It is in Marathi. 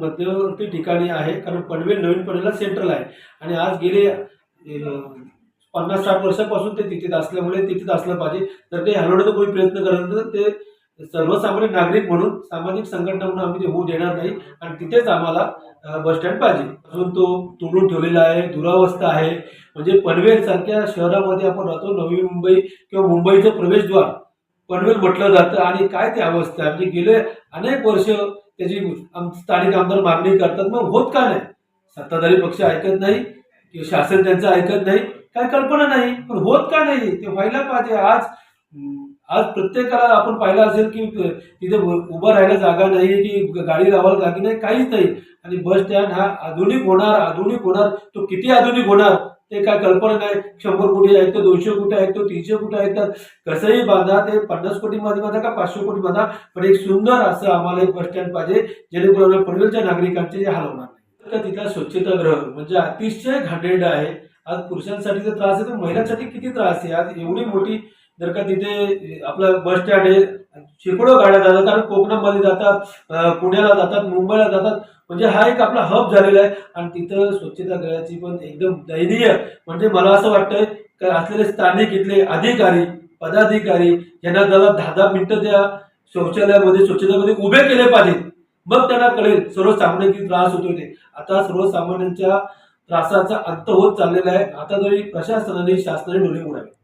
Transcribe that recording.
मध्यवर्ती ठिकाणी आहे कारण पनवेल नवीन पनवेलला सेंट्रल आहे. आणि आज गेले पन्नास साठ वर्षापासून ते तिथेच असल्यामुळे तिथेच असलं पाहिजे. तर ते हलवण्याचा कोणी प्रयत्न करत नाही तर ते सर्वसामान्य नागरिक म्हणून सामाजिक संघटना म्हणून आम्ही ते होऊ देणार नाही. आणि तिथेच आम्हाला बस स्टँड पाहिजे. अजून तो तोडून ठेवलेला आहे दुरावस्था आहे. म्हणजे पनवेल सारख्या शहरामध्ये आपण राहतो नवी मुंबई किंवा मुंबईचं प्रवेशद्वार. पनवेल म्हटलं जातं आणि काय ती अवस्था आहे. म्हणजे गेले अनेक वर्ष त्याची स्थानिक आमदार मागणी करतात. मग होत का नाही? सत्ताधारी पक्ष ऐकत नाही किंवा शासन त्यांचं ऐकत नाही काय कल्पना नाही. पण होत का नाही? ते व्हायला पाहिजे. आज आज प्रत्येकाला आपण पाहिलं असेल की तिथे उभं राहायला जागा नाही की गाडी लावायला जागी नाही काहीच नाही. आणि बस स्टँड हा आधुनिक होणार आधुनिक होणार. तो किती आधुनिक होणार? ते काय कल्पना नाही. शंभर कोटी आहेत दोनशे कोटी आहेत तीनशे कोटी आहेत तर कसंही बांधा ते पन्नास कोटी मध्ये बांधा का पाचशे कोटी बांधा पण एक सुंदर असं आम्हाला एक बस स्टँड पाहिजे जेणेकरून पनवेलच्या नागरिकांचे जे हाल होणार नाही. तर तिथला स्वच्छतागृह म्हणजे अतिशय घाटेड आहे. आज पुरुषांसाठी तर त्रास आहे तर महिलांसाठी किती त्रास आहे? आज एवढी मोठी जर का तिथे आपलं बस स्टँड आहे शेकडो गाड्या जातात कारण कोकणामध्ये जातात पुण्याला जातात मुंबईला जातात. म्हणजे हा एक आपला हब झालेला आहे. आणि तिथं स्वच्छतागृहाची पण एकदम दयनीय. म्हणजे मला असं वाटतंय का असलेले स्थानिक इथले अधिकारी पदाधिकारी यांना जरा दहा दहा मिनिटं त्या शौचालयामध्ये स्वच्छतामध्ये उभे केले पाहिजेत. मग त्यांना कळेल सर्वसामान्य किती त्रास होतो ते. आता सर्वसामान्यांच्या त्रासाचा अंत होत चाललेला आहे. आता तरी प्रशासनाने शासनाने डोळे उडावे